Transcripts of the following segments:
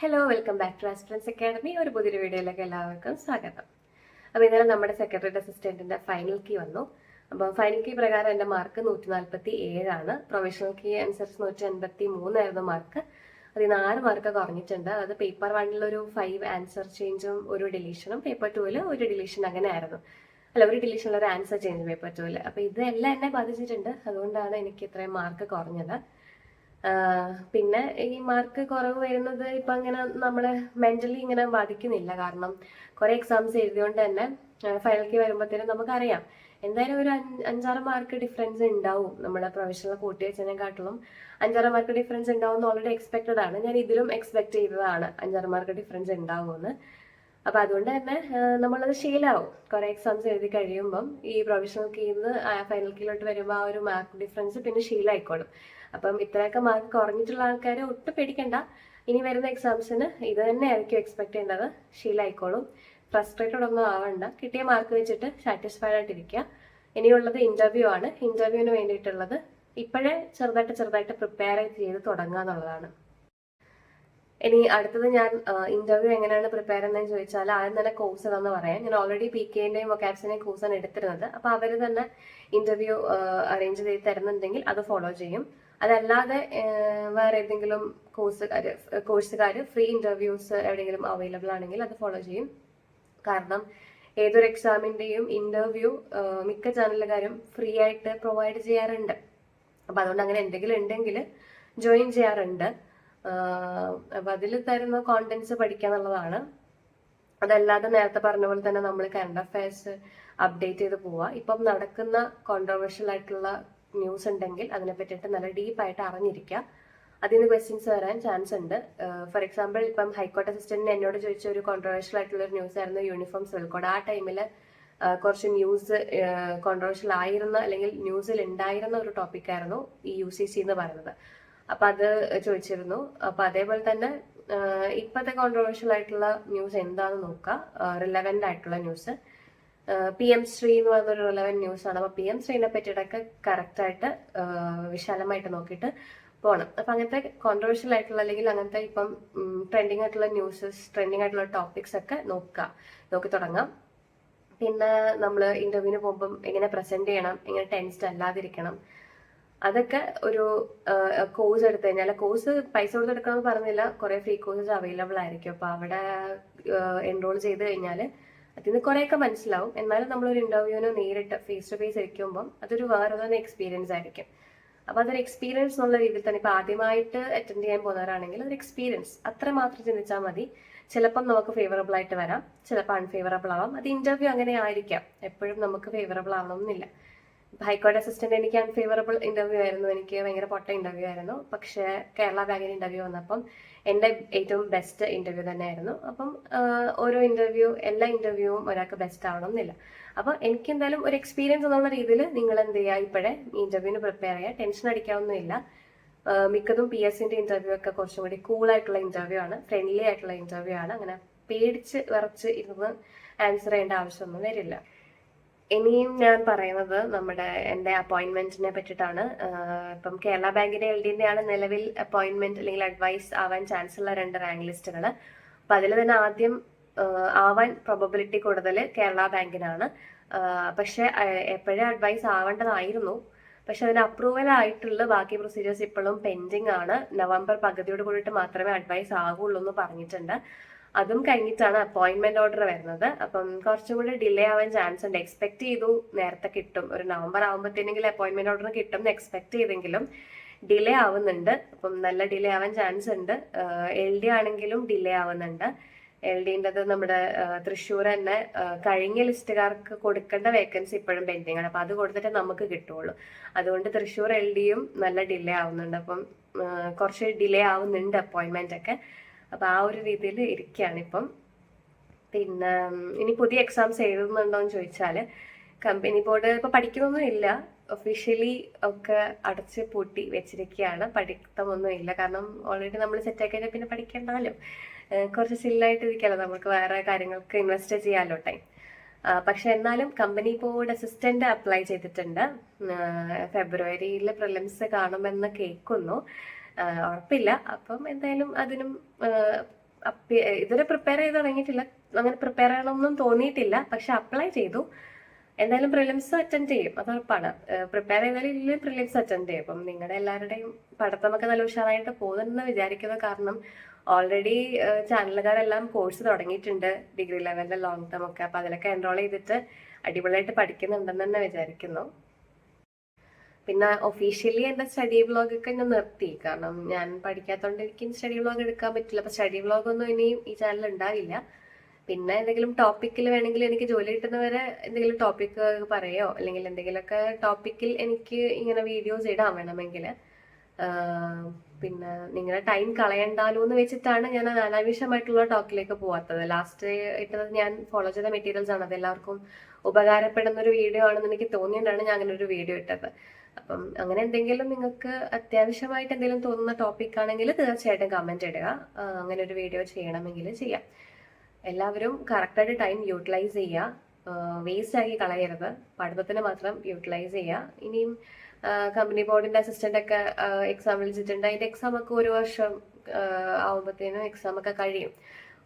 Hello welcome back to Astrans academy ഒരു പുതിയൊരു വീഡിയോയിലേക്ക് എല്ലാവർക്കും സ്വാഗതം. അപ്പോൾ ഇന്നലെ നമ്മുടെ സെക്രട്ടറി അസിസ്റ്റന്റിന്റെ ഫൈനൽ കീ വന്നു. അപ്പോൾ ഫൈനൽ കീ പ്രകാരം എന്റെ മാർക്ക് നൂറ്റി നാൽപ്പത്തി ഏഴാണ് പ്രൊഫഷണൽ കീ അനുസരിച്ച് നൂറ്റി എൺപത്തി മൂന്നായിരുന്നു മാർക്ക് അതിൽ നിന്ന് ആറ് മാർക്ക് കുറഞ്ഞിട്ടുണ്ട്. അത് പേപ്പർ വണ്ണിൽ ഒരു ഫൈവ് ആൻസർ ചേഞ്ചും ഒരു ഡിലീഷനും പേപ്പർ ടൂവിൽ ഒരു ഡിലീഷൻ അങ്ങനെ ആയിരുന്നു. അല്ല ഒരു ഡിലീഷനിൽ ഒരു ആൻസർ ചേഞ്ച് പേപ്പർ ടൂവിൽ അപ്പോൾ ഇതെല്ലാം എന്നെ ബാധിച്ചിട്ടുണ്ട്. അതുകൊണ്ടാണ് എനിക്ക് ഇത്രയും മാർക്ക് കുറഞ്ഞത്. പിന്നെ ഈ മാർക്ക് കുറവ് വരുന്നത് ഇപ്പം അങ്ങനെ നമ്മളെ മെന്റലി ഇങ്ങനെ ബാധിക്കുന്നില്ല. കാരണം കുറേ എക്സാംസ് എഴുതിയോണ്ട് തന്നെ ഫൈനൽക്ക് വരുമ്പോഴത്തേനും നമുക്കറിയാം. എന്തായാലും ഒരു അഞ്ചാറ് മാർക്ക് ഡിഫറൻസ് ഉണ്ടാവും നമ്മുടെ പ്രൊഫഷണൽ കൂട്ടി വെച്ചതിനെക്കാട്ടിലും. അഞ്ചാറ് മാർക്ക് ഡിഫറൻസ് ഉണ്ടാവും എന്ന് ഓൾറെഡി എക്സ്പെക്റ്റഡ് ആണ്. ഞാൻ ഇതിലും എക്സ്പെക്ട് ചെയ്തതാണ് അഞ്ചാറ് മാർക്ക് ഡിഫറൻസ് ഉണ്ടാവുമെന്ന് അപ്പൊ അതുകൊണ്ട് തന്നെ നമ്മളത് ശീലാവും. കുറെ എക്സാംസ് എഴുതി കഴിയുമ്പം ഈ പ്രൊഫഷണൽ കീന്ന് ഫൈനൽ കീലോട്ട് വരുമ്പോൾ ആ ഒരു മാർക്ക് ഡിഫറൻസ് പിന്നെ ശീലമായിക്കോളും അപ്പം ഇത്രയൊക്കെ മാർക്ക് കുറഞ്ഞിട്ടുള്ള ആൾക്കാരെ ഒട്ടും പേടിക്കണ്ട. ഇനി വരുന്ന എക്സാംസിന് ഇത് തന്നെ ആയിരിക്കും എക്സ്പെക്ട് ചെയ്യേണ്ടത്. ശീലമായിക്കോളും ഫ്രസ്ട്രേറ്റഡ് ഒന്നും ആവണ്ട. കിട്ടിയ മാർക്ക് വെച്ചിട്ട് സാറ്റിസ്ഫൈഡ് ആയിട്ടിരിക്കുക ഇനിയുള്ളത് ഇന്റർവ്യൂ ആണ്. ഇന്റർവ്യൂവിന് വേണ്ടിയിട്ടുള്ളത് ഇപ്പോഴേ ചെറുതായിട്ട് ചെറുതായിട്ട് പ്രിപ്പയർ ചെയ്ത് തുടങ്ങുക എന്നുള്ളതാണ് ഇനി അടുത്തത് ഞാൻ ഇന്റർവ്യൂ എങ്ങനെയാണ് പ്രിപ്പയർ ചെയ്യുന്നതെന്ന് ചോദിച്ചാൽ ആദ്യം തന്നെ കോഴ്സ് തന്നെ പറയാം. ഞാൻ ഓൾറെഡി പി കെന്റെയും വൊക്കാബ്സിന്റെയും കോഴ്സാണ് എടുത്തിരുന്നത്. അപ്പൊ അവർ തന്നെ ഇന്റർവ്യൂ അറേഞ്ച് ചെയ്ത് തരുന്നുണ്ടെങ്കിൽ അത് ഫോളോ ചെയ്യും. അതല്ലാതെ വേറെ ഏതെങ്കിലും കോഴ്സുകാർ കോഴ്സുകാർ ഫ്രീ ഇന്റർവ്യൂസ് എവിടെയെങ്കിലും അവൈലബിൾ ആണെങ്കിൽ അത് ഫോളോ ചെയ്യും. കാരണം ഏതൊരു എക്സാമിന്റെയും ഇന്റർവ്യൂ മിക്ക ചാനലുകാരും ഫ്രീ ആയിട്ട് പ്രൊവൈഡ് ചെയ്യാറുണ്ട്. അപ്പൊ അതുകൊണ്ട് അങ്ങനെ എന്തെങ്കിലും ഉണ്ടെങ്കിൽ ജോയിൻ ചെയ്യാറുണ്ട്. അപ്പൊ അതിൽ തരുന്ന കോണ്ടന്റ്സ് പഠിക്കുക എന്നുള്ളതാണ്. അതല്ലാതെ നേരത്തെ പറഞ്ഞ പോലെ തന്നെ നമ്മൾ കറണ്ട് അഫയേഴ്സ് അപ്ഡേറ്റ് ചെയ്ത് പോവുക. ഇപ്പം നടക്കുന്ന കോൺട്രവേഴ്ഷ്യൽ ആയിട്ടുള്ള ന്യൂസ് ഉണ്ടെങ്കിൽ അതിനെ പറ്റിയിട്ട് നല്ല ഡീപ്പായിട്ട് അറിഞ്ഞിരിക്കുക. അതിൽ നിന്ന് ക്വസ്റ്റ്യൻസ് വരാൻ ചാൻസ് ഉണ്ട്. ഫോർ എക്സാമ്പിൾ ഇപ്പം ഹൈക്കോർട്ട് അസിസ്റ്റന്റിന് എന്നോട് ചോദിച്ച ഒരു കോൺട്രവേഴ്ഷ്യൽ ആയിട്ടുള്ള ഒരു ന്യൂസ് ആയിരുന്നു യൂണിഫോം സിവിൽ കോഡ് ആ ടൈമിൽ കുറച്ച് ന്യൂസ് കോൺട്രവേഴ്ഷ്യൽ ആയിരുന്ന അല്ലെങ്കിൽ ന്യൂസിൽ ഉണ്ടായിരുന്ന ഒരു ടോപ്പിക്കായിരുന്നു ഈ യു സി സി എന്ന് പറയുന്നത്. അപ്പൊ അത് ചോദിച്ചിരുന്നു. അപ്പൊ അതേപോലെ തന്നെ ഇപ്പത്തെ കോൺട്രവേഴ്ഷ്യൽ ആയിട്ടുള്ള ന്യൂസ് എന്താണെന്ന് നോക്കുക റിലവന്റ് ആയിട്ടുള്ള ന്യൂസ് പി എം ശ്രീ എന്ന് റിലവന്റ് ന്യൂസ് ആണ്. അപ്പൊ പി എം ശ്രീനെ പറ്റിയിട്ടൊക്കെ കറക്റ്റ് ആയിട്ട് വിശാലമായിട്ട് നോക്കിയിട്ട് പോകണം അപ്പൊ അങ്ങനത്തെ കോൺട്രവേഴ്ഷ്യൽ ആയിട്ടുള്ള അല്ലെങ്കിൽ അങ്ങനത്തെ ഇപ്പം ട്രെൻഡിങ് ആയിട്ടുള്ള ന്യൂസസ് ട്രെൻഡിങ് ആയിട്ടുള്ള ടോപ്പിക്സ് ഒക്കെ നോക്കുക നോക്കി തുടങ്ങാം. പിന്നെ നമ്മൾ ഇന്റർവ്യൂവിന് പോകുമ്പം എങ്ങനെ പ്രസന്റ് ചെയ്യണം എങ്ങനെ ടെൻസ്ഡ് അല്ലാതിരിക്കണം അതൊക്കെ ഒരു കോഴ്സ് എടുത്തു കഴിഞ്ഞാൽ കോഴ്സ് പൈസ കൊടുത്ത് എടുക്കണം എന്ന് പറഞ്ഞില്ല. കുറെ ഫ്രീ കോഴ്സസ് അവൈലബിൾ ആയിരിക്കും. അപ്പൊ അവിടെ എൻറോൾ ചെയ്ത് കഴിഞ്ഞാൽ അതിൽ നിന്ന് കുറേയൊക്കെ മനസ്സിലാവും. എന്നാലും നമ്മളൊരു ഇന്റർവ്യൂവിന് നേരിട്ട് ഫേസ് ടു ഫേസ് ഇരിക്കുമ്പം അതൊരു വേറെ തന്നെ എക്സ്പീരിയൻസ് ആയിരിക്കും. അപ്പൊ അതൊരു എക്സ്പീരിയൻസ് എന്നുള്ള രീതിയിൽ തന്നെ ഇപ്പൊ ആദ്യമായിട്ട് അറ്റൻഡ് ചെയ്യാൻ പോകുന്നവരാണെങ്കിൽ അതൊരു എക്സ്പീരിയൻസ് അത്ര മാത്രം ചിന്തിച്ചാൽ മതി. ചിലപ്പം നമുക്ക് ഫേവറബിൾ ആയിട്ട് വരാം. ചിലപ്പോൾ അൺഫേവറബിൾ ആവാം. അത് ഇന്റർവ്യൂ അങ്ങനെ ആയിരിക്കാം. എപ്പോഴും നമുക്ക് ഫേവറബിൾ ആവണമെന്നില്ല ഹൈക്കോടതി അസിസ്റ്റന്റ് എനിക്ക് അൺഫേവറബിൾ ഇന്റർവ്യൂ ആയിരുന്നു. എനിക്ക് ഭയങ്കര പൊട്ട ഇന്റർവ്യൂ ആയിരുന്നു. പക്ഷേ കേരള ബാങ്കിന് ഇന്റർവ്യൂ വന്നപ്പം എന്റെ ഏറ്റവും ബെസ്റ്റ് ഇന്റർവ്യൂ തന്നെയായിരുന്നു. അപ്പം ഓരോ ഇന്റർവ്യൂ എല്ലാ ഇന്റർവ്യൂവും ഒരാൾക്ക് ബെസ്റ്റ് ആവണം എന്നില്ല അപ്പോൾ എനിക്ക് എന്തായാലും ഒരു എക്സ്പീരിയൻസ് എന്നുള്ള രീതിയിൽ നിങ്ങൾ എന്ത് ചെയ്യുക ഇപ്പോഴേ ഇന്റർവ്യൂവിന് പ്രിപ്പയർ ചെയ്യുക. ടെൻഷൻ അടിക്കാവുന്നില്ല മിക്കതും പി എസിന്റെ ഇന്റർവ്യൂ ഒക്കെ കുറച്ചും കൂടി കൂൾ ആയിട്ടുള്ള ഇന്റർവ്യൂ ആണ്. ഫ്രണ്ട്ലി ആയിട്ടുള്ള ഇന്റർവ്യൂ ആണ്. അങ്ങനെ പേടിച്ച് വിറച്ച് ഇരുന്ന് ആൻസർ ചെയ്യേണ്ട ആവശ്യമൊന്നും വരില്ല. ഇനിയും ഞാൻ പറയുന്നത് നമ്മുടെ എന്റെ അപ്പോയിന്റ്മെന്റിനെ പറ്റിയിട്ടാണ്. ഇപ്പം കേരള ബാങ്കിന്റെ എൽ ഡിന്റെ ആണ് നിലവിൽ അപ്പോയിന്റ്മെന്റ് അല്ലെങ്കിൽ അഡ്വൈസ് ആവാൻ ചാൻസ് ഉള്ള രണ്ട് റാങ്ക് ലിസ്റ്റുകൾ അപ്പൊ അതിൽ തന്നെ ആദ്യം ആവാൻ പ്രോബബിലിറ്റി കൂടുതൽ കേരള ബാങ്കിനാണ്. പക്ഷെ എപ്പോഴേ അഡ്വൈസ് ആവേണ്ടതായിരുന്നു. പക്ഷെ അതിന് അപ്രൂവൽ ആയിട്ടുള്ള ബാക്കി പ്രൊസീജിയേഴ്സ് ഇപ്പോഴും പെൻഡിങ് ആണ്. നവംബർ പകുതിയോട് കൂടിയിട്ട് മാത്രമേ അഡ്വൈസ് ആകുള്ളൂ എന്ന് പറഞ്ഞിട്ടുണ്ട്. അതും കഴിഞ്ഞിട്ടാണ് അപ്പോയിന്റ്മെന്റ് ഓർഡർ വരുന്നത്. അപ്പം കുറച്ചും കൂടി ഡിലേ ആവാൻ ചാൻസ് ഉണ്ട്. എക്സ്പെക്ട് ചെയ്തു. നേരത്തെ കിട്ടും. ഒരു നവംബർ ആകുമ്പോഴത്തേനെങ്കിലും അപ്പോയിന്റ്മെന്റ് ഓർഡർ കിട്ടും എന്ന് എക്സ്പെക്ട് ചെയ്തെങ്കിലും ഡിലേ ആവുന്നുണ്ട്. അപ്പം നല്ല ഡിലേ ആവാൻ ചാൻസ് ഉണ്ട്. എൽ ഡി ആണെങ്കിലും ഡിലേ ആവുന്നുണ്ട്. എൽ ഡിന്റെത് നമ്മുടെ തൃശ്ശൂർ തന്നെ കഴിഞ്ഞ ലിസ്റ്റുകാർക്ക് കൊടുക്കേണ്ട വേക്കൻസി ഇപ്പോഴും പെൻഡിങ് ആണ്. അപ്പം അത് കൊടുത്തിട്ട് നമുക്ക് കിട്ടുള്ളൂ അതുകൊണ്ട് തൃശ്ശൂർ എൽ ഡിയും നല്ല ഡിലേ ആവുന്നുണ്ട്. അപ്പം കുറച്ച് ഡിലേ ആവുന്നുണ്ട് അപ്പോയിന്റ്മെന്റ് ഒക്കെ. അപ്പൊ ആ ഒരു രീതിയിൽ ഇരിക്കുകയാണ് ഇപ്പം. പിന്നെ ഇനി പുതിയ എക്സാംസ് എഴുതുന്നുണ്ടോ എന്ന് ചോദിച്ചാൽ കമ്പനി ബോർഡ് ഇപ്പോൾ പഠിക്കുന്നൊന്നും ഇല്ല. ഒഫീഷ്യലി ഒക്കെ അടച്ച് പൂട്ടി വെച്ചിരിക്കുകയാണ് പഠിത്തമൊന്നും ഇല്ല. കാരണം ഓൾറെഡി നമ്മൾ സെറ്റ് കഴിഞ്ഞാൽ പിന്നെ പഠിക്കണ്ടാലും കുറച്ച് സില്ലായിട്ട് ഇരിക്കാലോ നമുക്ക് വേറെ കാര്യങ്ങൾക്ക് ഇൻവെസ്റ്റ് ചെയ്യാമല്ലോ ടൈം പക്ഷെ എന്നാലും കമ്പനി ബോർഡ് അസിസ്റ്റന്റ് അപ്ലൈ ചെയ്തിട്ടുണ്ട്. ഫെബ്രുവരിയിൽ പ്രിലിംസ് കാണുമെന്ന് കേൾക്കുന്നു. ഉറപ്പില്ല. അപ്പം എന്തായാലും അതിനും ഇതുവരെ പ്രിപ്പയർ ചെയ്ത് തുടങ്ങിയിട്ടില്ല. അങ്ങനെ പ്രിപ്പയർ ചെയ്യണമെന്നും തോന്നിയിട്ടില്ല. പക്ഷെ അപ്ലൈ ചെയ്തു. എന്തായാലും പ്രിലിംസ് അറ്റൻഡ് ചെയ്യും. അത് ഉറപ്പാണ്. പ്രിപ്പയർ ചെയ്താലും പ്രിലിംസ് അറ്റൻഡ് ചെയ്യും. അപ്പം നിങ്ങളുടെ എല്ലാവരുടെയും പഠിത്തമൊക്കെ നല്ല ഉഷാറായിട്ട് പോകുന്നെന്ന് വിചാരിക്കുന്ന കാരണം ഓൾറെഡി ചാനലുകാരെല്ലാം കോഴ്സ് തുടങ്ങിയിട്ടുണ്ട്. ഡിഗ്രി ലെവലിലെ ലോങ് ടേം ഒക്കെ. അപ്പോൾ അതിലൊക്കെ എൻറോൾ ചെയ്തിട്ട് അടിപൊളിയായിട്ട് പഠിക്കുന്നുണ്ടെന്ന് തന്നെ വിചാരിക്കുന്നു. പിന്നെ ഒഫീഷ്യലി എന്റെ സ്റ്റഡി വ്ളോഗൊക്കെ ഞാൻ നിർത്തി. കാരണം ഞാൻ പഠിക്കാത്തതുകൊണ്ട് എനിക്ക് സ്റ്റഡി വ്ളോഗ് എടുക്കാൻ പറ്റില്ല. അപ്പോൾ സ്റ്റഡി വ്ളോഗൊന്നും ഇനിയും ഈ ചാനൽ ഉണ്ടാവില്ല. പിന്നെ എന്തെങ്കിലും ടോപ്പിക്കിൽ വേണമെങ്കിൽ എനിക്ക് ജോലി കിട്ടുന്നവരെ എന്തെങ്കിലും ടോപ്പിക്ക് പറയോ? അല്ലെങ്കിൽ എന്തെങ്കിലുമൊക്കെ ടോപ്പിക്കിൽ എനിക്ക് ഇങ്ങനെ വീഡിയോസ് ഇടാൻ വേണമെങ്കിൽ. പിന്നെ നിങ്ങളുടെ ടൈം കളയണ്ടാലോ എന്ന് വെച്ചിട്ടാണ് ഞാൻ അനാവശ്യമായിട്ടുള്ള ടോക്കിലേക്ക് പോവാത്തത്. ലാസ്റ്റ് ഇട്ടത് ഞാൻ ഫോളോ ചെയ്ത മെറ്റീരിയൽസ് ആണ്. അത് എല്ലാവർക്കും ഉപകാരപ്പെടുന്ന ഒരു വീഡിയോ ആണെന്ന് എനിക്ക് തോന്നിയിട്ടാണ് ഞാൻ അങ്ങനെ ഒരു വീഡിയോ ഇട്ടത്. അപ്പം അങ്ങനെ എന്തെങ്കിലും നിങ്ങൾക്ക് അത്യാവശ്യമായിട്ട് എന്തെങ്കിലും തോന്നുന്ന ടോപ്പിക് ആണെങ്കിൽ തീർച്ചയായിട്ടും കമന്റ് ഇടുക. അങ്ങനെ ഒരു വീഡിയോ ചെയ്യണമെങ്കിൽ ചെയ്യാം. എല്ലാവരും കറക്റ്റായിട്ട് ടൈം യൂട്ടിലൈസ് ചെയ്യുക. വേസ്റ്റ് ആക്കി കളയരുത്. പഠിത്തത്തിന് മാത്രം യൂട്ടിലൈസ് ചെയ്യുക. ഇനിയും കമ്പനി ബോർഡിന്റെ അസിസ്റ്റന്റ് ഒക്കെ എക്സാം വിളിച്ചിട്ടുണ്ട്. അതിന്റെ എക്സാം ഒക്കെ ഒരു വർഷം ആവുമ്പോഴത്തേനും എക്സാം ഒക്കെ കഴിയും.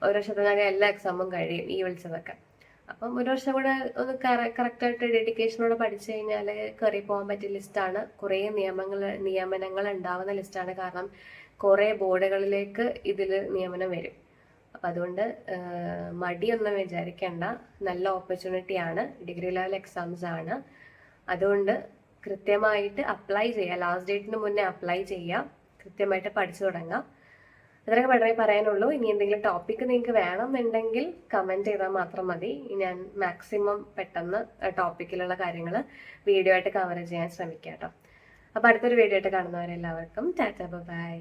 ഒരു വർഷത്തിനകം എല്ലാ എക്സാമും കഴിയും ഈ വിളിച്ചതൊക്കെ. അപ്പം ഒരു വർഷം കൂടെ ഒന്ന് കറക്റ്റായിട്ട് ഡെഡിക്കേഷനോട് പഠിച്ചു കഴിഞ്ഞാൽ കയറി പോകാൻ പറ്റിയ ലിസ്റ്റാണ് കുറേ നിയമങ്ങൾ നിയമനങ്ങൾ ഉണ്ടാവുന്ന ലിസ്റ്റാണ് കാരണം കുറേ ബോർഡുകളിലേക്ക് ഇതിൽ നിയമനം വരും. അപ്പം അതുകൊണ്ട് മടിയൊന്നും വിചാരിക്കേണ്ട. നല്ല ഓപ്പർച്യൂണിറ്റി ആണ്. ഡിഗ്രി ലെവൽ എക്സാംസ് ആണ്. അതുകൊണ്ട് കൃത്യമായിട്ട് അപ്ലൈ ചെയ്യുക ലാസ്റ്റ് ഡേറ്റിന് മുന്നേ അപ്ലൈ ചെയ്യുക കൃത്യമായിട്ട് പഠിച്ചു തുടങ്ങാം. അത്രയൊക്കെ പഠനമായി പറയാനുള്ളൂ. ഇനി എന്തെങ്കിലും ടോപ്പിക്ക് നിങ്ങൾക്ക് വേണമെന്നുണ്ടെങ്കിൽ കമന്റ് ചെയ്താൽ മാത്രം മതി. ഞാൻ മാക്സിമം പെട്ടെന്ന് ടോപ്പിക്കിലുള്ള കാര്യങ്ങൾ വീഡിയോ ആയിട്ട് കവർ ചെയ്യാൻ ശ്രമിക്കാം കേട്ടോ. അപ്പോൾ അടുത്തൊരു വീഡിയോ ആയിട്ട് കാണുന്നവരെല്ലാവർക്കും ടാറ്റ ബൈ.